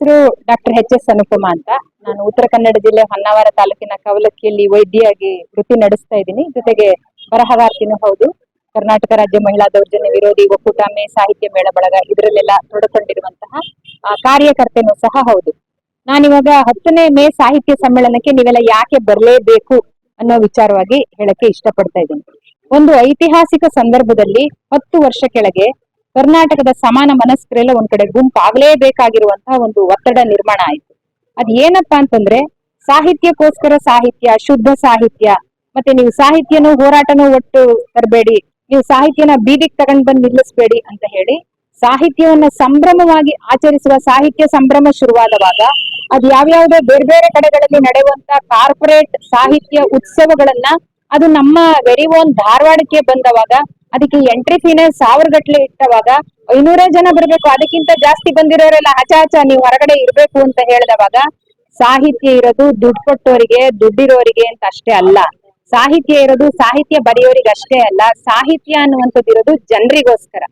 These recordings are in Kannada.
ಹೆಸರು ಡಾಕ್ಟರ್ ಎಚ್ ಎಸ್ ಅನುಪಮ ಅಂತ. ನಾನು ಉತ್ತರ ಕನ್ನಡ ಜಿಲ್ಲೆ ಹೊನ್ನಾವರ ತಾಲೂಕಿನ ಕವಲಕ್ಕಿಯಲ್ಲಿ ವೈದ್ಯಾಗಿ ವೃತ್ತಿ ನಡೆಸ್ತಾ ಇದ್ದೀನಿ. ಜೊತೆಗೆ ಬರಹಗಾರ್ತಿನೂ ಹೌದು. ಕರ್ನಾಟಕ ರಾಜ್ಯ ಮಹಿಳಾ ದೌರ್ಜನ್ಯ ವಿರೋಧಿ ಒಕ್ಕೂಟ ಮೇ ಸಾಹಿತ್ಯ ಮೇಳ ಬಳಗ ಇದರಲ್ಲೆಲ್ಲ ತೊಡಕೊಂಡಿರುವಂತಹ ಕಾರ್ಯಕರ್ತನೂ ಸಹ ಹೌದು. ನಾನಿವಾಗ ಹತ್ತನೇ ಮೇ ಸಾಹಿತ್ಯ ಸಮ್ಮೇಳನಕ್ಕೆ ನೀವೆಲ್ಲ ಯಾಕೆ ಬರಲೇಬೇಕು ಅನ್ನೋ ವಿಚಾರವಾಗಿ ಹೇಳಕ್ಕೆ ಇಷ್ಟಪಡ್ತಾ ಇದ್ದೀನಿ. ಒಂದು ಐತಿಹಾಸಿಕ ಸಂದರ್ಭದಲ್ಲಿ ಹತ್ತು ವರ್ಷ ಕೆಳಗೆ ಕರ್ನಾಟಕದ ಸಮಾನ ಮನಸ್ಕರೆಲ್ಲ ಒಂದ್ ಕಡೆ ಗುಂಪಾಗಲೇಬೇಕಾಗಿರುವಂತಹ ಒಂದು ಒತ್ತಡ ನಿರ್ಮಾಣ ಆಯ್ತು. ಅದ್ ಏನಪ್ಪಾ ಅಂತಂದ್ರೆ ಸಾಹಿತ್ಯಕ್ಕೋಸ್ಕರ ಸಾಹಿತ್ಯ, ಶುದ್ಧ ಸಾಹಿತ್ಯ, ಮತ್ತೆ ನೀವು ಸಾಹಿತ್ಯನೂ ಹೋರಾಟನೂ ಒಟ್ಟು ತರಬೇಡಿ, ನೀವು ಸಾಹಿತ್ಯನ ಬೀದಿಗೆ ತಗೊಂಡ್ ಬಂದ್ ನಿಲ್ಲಿಸ್ಬೇಡಿ ಅಂತ ಹೇಳಿ ಸಾಹಿತ್ಯವನ್ನ ಸಂಭ್ರಮವಾಗಿ ಆಚರಿಸುವ ಸಾಹಿತ್ಯ ಸಂಭ್ರಮ ಶುರುವಾದವಾಗ ಅದು ಯಾವ್ಯಾವ್ದೋ ಬೇರೆ ಬೇರೆ ಕಡೆಗಳಲ್ಲಿ ನಡೆಯುವಂತ ಕಾರ್ಪೊರೇಟ್ ಸಾಹಿತ್ಯ ಉತ್ಸವಗಳನ್ನ ಅದು ನಮ್ಮ ವೆರಿ ಓನ್ ಧಾರವಾಡಕ್ಕೆ ಬಂದವಾಗ ಅದಕ್ಕೆ ಎಂಟ್ರಿ ಫೀನ ಸಾವಿರ ಗಟ್ಲೆ ಇಟ್ಟವಾಗ ಐನೂರೇ ಜನ ಬರ್ಬೇಕು. ಅದಕ್ಕಿಂತ ಜಾಸ್ತಿ ಬಂದಿರೋರೆಲ್ಲ ಹಚ ಹಚ ನೀವು ಹೊರಗಡೆ ಇರ್ಬೇಕು ಅಂತ ಹೇಳಿದವಾಗ ಸಾಹಿತ್ಯ ಇರೋದು ದುಡ್ಡು ಕೊಟ್ಟೋರಿಗೆ, ದುಡ್ಡಿರೋರಿಗೆ ಅಂತ ಅಷ್ಟೇ ಅಲ್ಲ. ಸಾಹಿತ್ಯ ಇರೋದು ಸಾಹಿತ್ಯ ಬರೆಯೋರಿಗೆ ಅಷ್ಟೇ ಅಲ್ಲ. ಸಾಹಿತ್ಯ ಅನ್ನುವಂಥದ್ದು ಇರೋದು ಜನರಿಗೋಸ್ಕರ.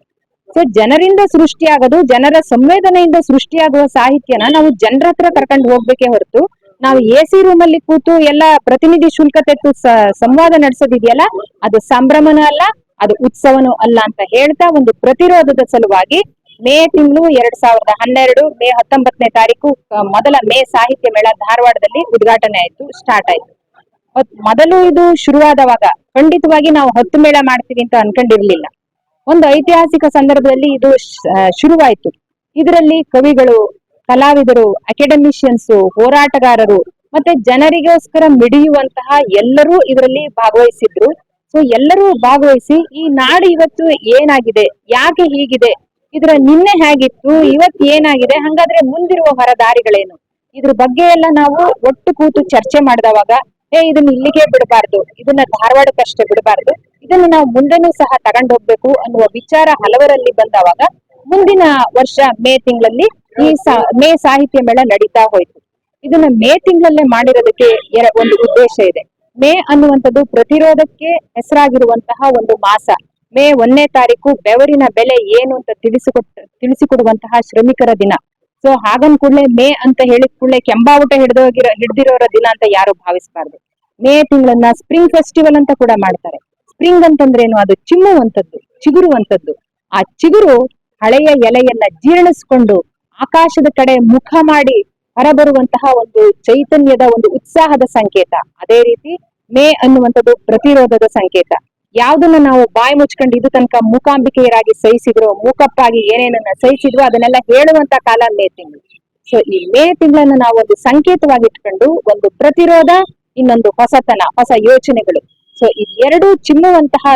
ಸೊ ಜನರಿಂದ ಸೃಷ್ಟಿಯಾಗೋದು, ಜನರ ಸಂವೇದನೆಯಿಂದ ಸೃಷ್ಟಿಯಾಗುವ ಸಾಹಿತ್ಯನ ನಾವು ಜನರ ಹತ್ರ ಕರ್ಕೊಂಡು ಹೋಗ್ಬೇಕೇ ಹೊರತು, ನಾವು ಎ ಸಿ ರೂಮ್ ಅಲ್ಲಿ ಕೂತು ಎಲ್ಲ ಪ್ರತಿನಿಧಿ ಶುಲ್ಕ ತೆತ್ತು ಸಂವಾದ ನಡೆಸೋದಿದೆಯಲ್ಲ, ಅದು ಸಂಭ್ರಮನೂ ಅಲ್ಲ ಅದು ಉತ್ಸವನೂ ಅಲ್ಲ ಅಂತ ಹೇಳ್ತಾ ಒಂದು ಪ್ರತಿರೋಧದ ಸಲುವಾಗಿ ಮೇ ತಿಂಗಳು ಎರಡ್ ಸಾವಿರದ ಹನ್ನೆರಡು, ಮೇ ಹತ್ತೊಂಬತ್ತನೇ ತಾರೀಕು ಮೊದಲ ಮೇ ಸಾಹಿತ್ಯ ಮೇಳ ಧಾರವಾಡದಲ್ಲಿ ಉದ್ಘಾಟನೆ ಆಯ್ತು, ಸ್ಟಾರ್ಟ್ ಆಯ್ತು. ಮೊದಲು ಇದು ಶುರುವಾದವಾಗ ಖಂಡಿತವಾಗಿ ನಾವು ಹೊತ್ತು ಮೇಳ ಮಾಡ್ತೀವಿ ಅಂತ ಅನ್ಕೊಂಡಿರ್ಲಿಲ್ಲ. ಒಂದು ಐತಿಹಾಸಿಕ ಸಂದರ್ಭದಲ್ಲಿ ಇದು ಶುರುವಾಯ್ತು. ಇದರಲ್ಲಿ ಕವಿಗಳು, ಕಲಾವಿದರು ಅಕಾಡೆಮಿಷಿಯನ್ಸ್ ಹೋರಾಟಗಾರರು ಮತ್ತೆ ಜನರಿಗೋಸ್ಕರ ಮಿಡಿಯುವಂತಹ ಎಲ್ಲರೂ ಇದರಲ್ಲಿ ಭಾಗವಹಿಸಿದ್ರು. ಎಲ್ಲರೂ ಭಾಗವಹಿಸಿ ಈ ನಾಡು ಇವತ್ತು ಏನಾಗಿದೆ? ಯಾಕೆ ಹೀಗಿದೆ? ಇದರ ನಿನ್ನೆ ಹೇಗಿತ್ತು? ಇವತ್ತು ಏನಾಗಿದೆ? ಹಂಗಾದ್ರೆ ಮುಂದಿರುವ ಹೊರ ದಾರಿಗಳೇನು ಇದ್ರ ಬಗ್ಗೆ ಎಲ್ಲ ನಾವು ಒಟ್ಟು ಕೂತು ಚರ್ಚೆ ಮಾಡಿದವಾಗ, ಏ, ಇದನ್ನ ಇಲ್ಲಿಗೆ ಬಿಡಬಾರ್ದು. ಇದನ್ನ ಧಾರವಾಡಕ್ಕಷ್ಟೇ ಬಿಡಬಾರ್ದು. ಇದನ್ನ ನಾವು ಮುಂದೆನೂ ಸಹ ತಗೊಂಡ್ ಹೋಗ್ಬೇಕು ಅನ್ನುವ ವಿಚಾರ ಹಲವರಲ್ಲಿ ಬಂದವಾಗ, ಮುಂದಿನ ವರ್ಷ ಮೇ ತಿಂಗಳಲ್ಲಿ ಈ ಮೇ ಸಾಹಿತ್ಯ ಮೇಳ ನಡೀತಾ ಹೋಯ್ತು. ಇದನ್ನ ಮೇ ತಿಂಗಳಲ್ಲೇ ಮಾಡಿರೋದಕ್ಕೆ ಒಂದು ಉದ್ದೇಶ ಇದೆ. ಮೇ ಅನ್ನುವಂಥದ್ದು ಪ್ರತಿರೋಧಕ್ಕೆ ಹೆಸರಾಗಿರುವಂತಹ ಒಂದು ಮಾಸ. ಮೇ ಒಂದನೇ ತಾರೀಕು ಬೆವರಿನ ಬೆಲೆ ಏನು ಅಂತ ತಿಳಿಸಿಕೊಟ್, ತಿಳಿಸಿಕೊಡುವಂತಹ ಶ್ರಮಿಕರ ದಿನ. ಸೊ ಹಾಗನ್ ಕೂಡಲೇ ಮೇ ಅಂತ ಹೇಳಿದ ಕೂಡಲೇ ಕೆಂಬಾವುಟ ಹಿಡಿದೋಗಿರೋ ಹಿಡ್ದಿರೋರ ದಿನ ಅಂತ ಯಾರು ಭಾವಿಸಬಾರ್ದು. ಮೇ ತಿಂಗಳನ್ನ ಸ್ಪ್ರಿಂಗ್ ಫೆಸ್ಟಿವಲ್ ಅಂತ ಕೂಡ ಮಾಡ್ತಾರೆ. ಸ್ಪ್ರಿಂಗ್ ಅಂತಂದ್ರೇನು? ಅದು ಚಿಮ್ಮುವಂಥದ್ದು, ಚಿಗುರುವಂಥದ್ದು. ಆ ಚಿಗುರು ಹಳೆಯ ಎಲೆಯನ್ನ ಜೀರ್ಣಿಸ್ಕೊಂಡು ಆಕಾಶದ ಕಡೆ ಮುಖ ಮಾಡಿ ಹೊರಬರುವಂತಹ ಒಂದು ಚೈತನ್ಯದ ಒಂದು ಉತ್ಸಾಹದ ಸಂಕೇತ. ಅದೇ ರೀತಿ ಮೇ ಅನ್ನುವಂಥದ್ದು ಪ್ರತಿರೋಧದ ಸಂಕೇತ. ಯಾವ್ದನ್ನ ನಾವು ಬಾಯಿ ಮುಚ್ಕೊಂಡು ಇದು ತನಕ ಮೂಕಾಂಬಿಕೆಯರಾಗಿ ಸಹಿಸಿದ್ರು, ಮೂಕಪ್ಪಾಗಿ ಏನೇನನ್ನ ಸಹಿಸಿದ್ರು ಅದನ್ನೆಲ್ಲ ಹೇಳುವಂತ ಕಾಲ ಮೇ ತಿಂಗಳು. ಸೊ ಈ ಮೇ ತಿಂಗಳನ್ನ ನಾವು ಒಂದು ಸಂಕೇತವಾಗಿ ಇಟ್ಕೊಂಡು ಒಂದು ಪ್ರತಿರೋಧ, ಇನ್ನೊಂದು ಹೊಸತನ, ಹೊಸ ಯೋಚನೆಗಳು. ಸೊ ಇದೆರಡು ಚಿಮ್ಮುವಂತಹ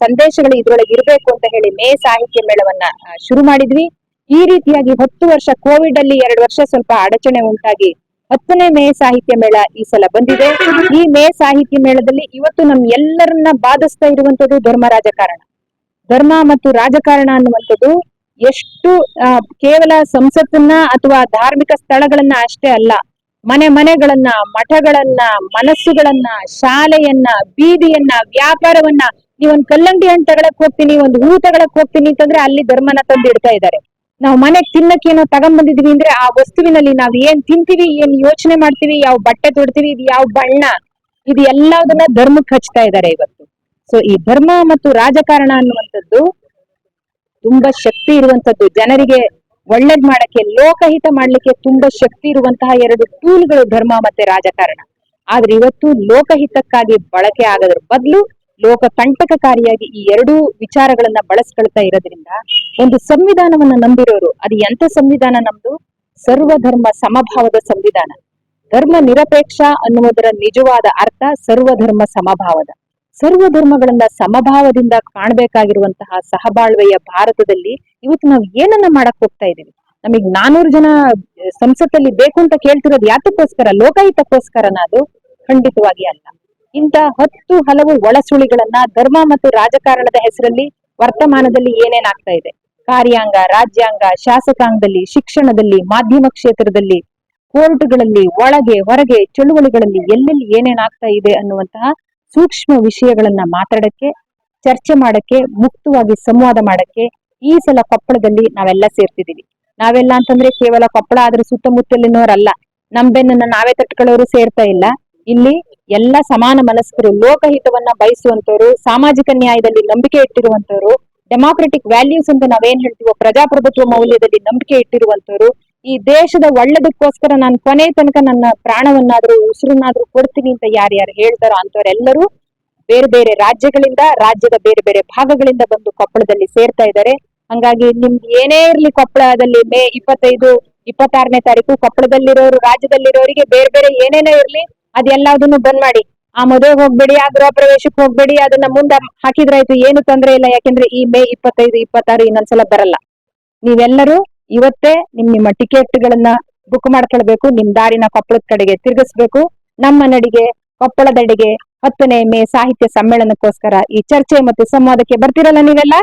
ಸಂದೇಶಗಳು ಇದ್ರೊಳಗೆ ಇರಬೇಕು ಅಂತ ಹೇಳಿ ಮೇ ಸಾಹಿತ್ಯ ಮೇಳವನ್ನ ಶುರು ಮಾಡಿದ್ವಿ. ಈ ರೀತಿಯಾಗಿ ಹತ್ತು ವರ್ಷ ಕೋವಿಡ್ ಅಲ್ಲಿ ಎರಡು ವರ್ಷ ಸ್ವಲ್ಪ ಅಡಚಣೆ ಉಂಟಾಗಿ ಹತ್ತನೇ ಮೇ ಸಾಹಿತ್ಯ ಮೇಳ ಈ ಸಲ ಬಂದಿದೆ. ಈ ಮೇ ಸಾಹಿತ್ಯ ಮೇಳದಲ್ಲಿ ಇವತ್ತು ನಮ್ ಎಲ್ಲರನ್ನ ಬಾಧಿಸ್ತಾ ಇರುವಂತದ್ದು ಧರ್ಮ ರಾಜಕಾರಣ. ಧರ್ಮ ಮತ್ತು ರಾಜಕಾರಣ ಅನ್ನುವಂಥದ್ದು ಎಷ್ಟು ಕೇವಲ ಸಂಸತ್ತನ್ನ ಅಥವಾ ಧಾರ್ಮಿಕ ಸ್ಥಳಗಳನ್ನ ಅಷ್ಟೇ ಅಲ್ಲ, ಮನೆ ಮನೆಗಳನ್ನ, ಮಠಗಳನ್ನ, ಮನಸ್ಸುಗಳನ್ನ, ಶಾಲೆಯನ್ನ, ಬೀದಿಯನ್ನ, ವ್ಯಾಪಾರವನ್ನ, ನೀವೊಂದ್ ಕಲ್ಲಂಗಡಿ ಹಣ್ಣು ತಗೊಳಕ್ ಹೋಗ್ತೀನಿ, ಒಂದ್ ಹೂ ತಗೊಳಕ್ ಹೋಗ್ತೀನಿ ಅಂತಂದ್ರೆ ಅಲ್ಲಿ ಧರ್ಮನ ತಂದಿಡ್ತಾ ಇದ್ದಾರೆ. ನಾವು ಮನೆಗ್ ತಿನ್ನಕ್ಕೆ ಏನೋ ತಗೊಂಡ್ಬಂದಿದೀವಿ ಅಂದ್ರೆ ಆ ವಸ್ತುವಿನಲ್ಲಿ ನಾವ್ ಏನ್ ತಿಂತೀವಿ, ಏನ್ ಯೋಚನೆ ಮಾಡ್ತೀವಿ, ಯಾವ ಬಟ್ಟೆ ತೊಡ್ತೀವಿ, ಇದು ಯಾವ ಬಣ್ಣ, ಇದು ಎಲ್ಲದನ್ನ ಧರ್ಮಕ್ಕೆ ಹಚ್ತಾ ಇದ್ದಾರೆ ಇವತ್ತು. ಸೊ ಈ ಧರ್ಮ ಮತ್ತು ರಾಜಕಾರಣ ಅನ್ನುವಂಥದ್ದು ತುಂಬಾ ಶಕ್ತಿ ಇರುವಂತದ್ದು ಜನರಿಗೆ ಒಳ್ಳೇದ್ ಮಾಡಕ್ಕೆ, ಲೋಕಹಿತ ಮಾಡ್ಲಿಕ್ಕೆ ತುಂಬಾ ಶಕ್ತಿ ಇರುವಂತಹ ಎರಡು ಟೂಲ್ಗಳು ಧರ್ಮ ಮತ್ತೆ ರಾಜಕಾರಣ. ಆದ್ರೆ ಇವತ್ತು ಲೋಕಹಿತಕ್ಕಾಗಿ ಬಳಕೆ ಆಗೋದ್ರ ಬದಲು ಲೋಕ ಕಂಟಕಕಾರಿಯಾಗಿ ಈ ಎರಡೂ ವಿಚಾರಗಳನ್ನ ಬಳಸ್ಕೊಳ್ತಾ ಇರೋದ್ರಿಂದ ಒಂದು ಸಂವಿಧಾನವನ್ನ ನಂಬಿರೋರು ಅದು ಎಂತ ಸಂವಿಧಾನ ನಮ್ದು? ಸರ್ವಧರ್ಮ ಸಮಭಾವದ ಸಂವಿಧಾನ. ಧರ್ಮ ನಿರಪೇಕ್ಷ ಅನ್ನುವುದರ ನಿಜವಾದ ಅರ್ಥ ಸರ್ವಧರ್ಮ ಸಮಭಾವದ. ಸರ್ವ ಧರ್ಮಗಳನ್ನ ಸಮಭಾವದಿಂದ ಕಾಣಬೇಕಾಗಿರುವಂತಹ ಸಹಬಾಳ್ವೆಯ ಭಾರತದಲ್ಲಿ ಇವತ್ತು ನಾವು ಏನನ್ನ ಮಾಡಕ್ ಹೋಗ್ತಾ ಇದೀವಿ ನಮಗ್ ನಾನೂರು ಜನ ಸಂಸತ್ತಲ್ಲಿ ಬೇಕು ಅಂತ ಕೇಳ್ತಿರೋದು ಯಾತಕ್ಕೋಸ್ಕರ? ಲೋಕಾಯುತಕ್ಕೋಸ್ಕರನ ಅದು? ಖಂಡಿತವಾಗಿ ಅಲ್ಲ. ಇಂತ ಹತ್ತು ಹಲವು ಒಳಸುಳಿಗಳನ್ನ ಧರ್ಮ ಮತ್ತು ರಾಜಕಾರಣದ ಹೆಸರಲ್ಲಿ ವರ್ತಮಾನದಲ್ಲಿ ಏನೇನಾಗ್ತಾ ಇದೆ? ಕಾರ್ಯಾಂಗ, ರಾಜ್ಯಾಂಗ, ಶಾಸಕಾಂಗದಲ್ಲಿ, ಶಿಕ್ಷಣದಲ್ಲಿ, ಮಾಧ್ಯಮ ಕ್ಷೇತ್ರದಲ್ಲಿ, ಕೋರ್ಟ್ಗಳಲ್ಲಿ, ಒಳಗೆ, ಹೊರಗೆ, ಚಳುವಳಿಗಳಲ್ಲಿ ಎಲ್ಲೆಲ್ಲಿ ಏನೇನಾಗ್ತಾ ಇದೆ ಅನ್ನುವಂತಹ ಸೂಕ್ಷ್ಮ ವಿಷಯಗಳನ್ನ ಮಾತಾಡಕ್ಕೆ, ಚರ್ಚೆ ಮಾಡಕ್ಕೆ, ಮುಕ್ತವಾಗಿ ಸಂವಾದ ಮಾಡಕ್ಕೆ ಈ ಸಲ ಕೊಪ್ಪಳದಲ್ಲಿ ನಾವೆಲ್ಲ ಸೇರ್ತಿದೀವಿ ನಾವೆಲ್ಲ ಅಂತಂದ್ರೆ ಕೇವಲ ಕೊಪ್ಪಳ ಆದ್ರೆ ಸುತ್ತಮುತ್ತಲಿನವರಲ್ಲ. ನಮ್ ಬೆನ್ನನ್ನ ನಾವೇ ತಟ್ಕೊಳ್ಳೋರು ಸೇರ್ತಾ ಇಲ್ಲ. ಇಲ್ಲಿ ಎಲ್ಲ ಸಮಾನ ಮನಸ್ಕರು, ಲೋಕಹಿತವನ್ನ ಬಯಸುವಂತವರು ಸಾಮಾಜಿಕ ನ್ಯಾಯದಲ್ಲಿ ನಂಬಿಕೆ ಇಟ್ಟಿರುವಂತವರು ಡೆಮಾಕ್ರೆಟಿಕ್ ವ್ಯಾಲ್ಯೂಸ್ ಅಂತ ನಾವೇನ್ ಹೇಳ್ತೀವೋ, ಪ್ರಜಾಪ್ರಭುತ್ವ ಮೌಲ್ಯದಲ್ಲಿ ನಂಬಿಕೆ ಇಟ್ಟಿರುವಂತವರು ಈ ದೇಶದ ಒಳ್ಳೇದಕ್ಕೋಸ್ಕರ ನಾನು ಕೊನೆ ತನಕ ನನ್ನ ಪ್ರಾಣವನ್ನಾದ್ರೂ, ಉಸಿರನ್ನಾದ್ರೂ ಕೊಡ್ತೀನಿ ಅಂತ ಯಾರ್ಯಾರು ಹೇಳ್ತಾರೋ ಅಂತವರೆಲ್ಲರೂ ಬೇರೆ ಬೇರೆ ರಾಜ್ಯಗಳಿಂದ, ರಾಜ್ಯದ ಬೇರೆ ಬೇರೆ ಭಾಗಗಳಿಂದ ಬಂದು ಕೊಪ್ಪಳದಲ್ಲಿ ಸೇರ್ತಾ ಇದ್ದಾರೆ. ಹಂಗಾಗಿ ನಿಮ್ಗೆ ಏನೇ ಇರ್ಲಿ ಕೊಪ್ಪಳದಲ್ಲಿ ಮೇ ಇಪ್ಪತ್ತೈದು, ಇಪ್ಪತ್ತಾರನೇ ತಾರೀಕು ಕೊಪ್ಪಳದಲ್ಲಿರೋರು, ರಾಜ್ಯದಲ್ಲಿರೋರಿಗೆ ಬೇರೆ ಬೇರೆ ಏನೇನೇ ಇರ್ಲಿ ಅದೆಲ್ಲದನ್ನು ಬಂದ್ ಮಾಡಿ. ಆ ಮದುವೆಗೆ ಹೋಗ್ಬೇಡಿ, ಆ ಗೃಹ ಪ್ರವೇಶಕ್ಕೆ ಹೋಗ್ಬೇಡಿ, ಅದನ್ನ ಮುಂದೆ ಹಾಕಿದ್ರಾಯ್ತು, ಏನು ತೊಂದ್ರೆ ಇಲ್ಲ. ಯಾಕೆಂದ್ರೆ ಈ ಮೇ ಇಪ್ಪತ್ತೈದು, ಇಪ್ಪತ್ತಾರು ಇನ್ನೊಂದ್ಸಲ ಬರಲ್ಲ. ನೀವೆಲ್ಲರೂ ಇವತ್ತೇ ನಿಮ್, ನಿಮ್ಮ ಟಿಕೆಟ್ಗಳನ್ನ ಬುಕ್ ಮಾಡ್ಕೊಳ್ಬೇಕು, ನಿಮ್ ದಾರಿನ ಕೊಪ್ಪಳದ ಕಡೆಗೆ ತಿರುಗಿಸ್ಬೇಕು. ನಮ್ಮ ನಡಿಗೆ ಕೊಪ್ಪಳದಡಿಗೆ ಹತ್ತನೇ ಮೇ ಸಾಹಿತ್ಯ ಸಮ್ಮೇಳನಕ್ಕೋಸ್ಕರ ಈ ಚರ್ಚೆ ಮತ್ತು ಸಂವಾದಕ್ಕೆ ಬರ್ತಿರಲ್ಲ ನೀವೆಲ್ಲ?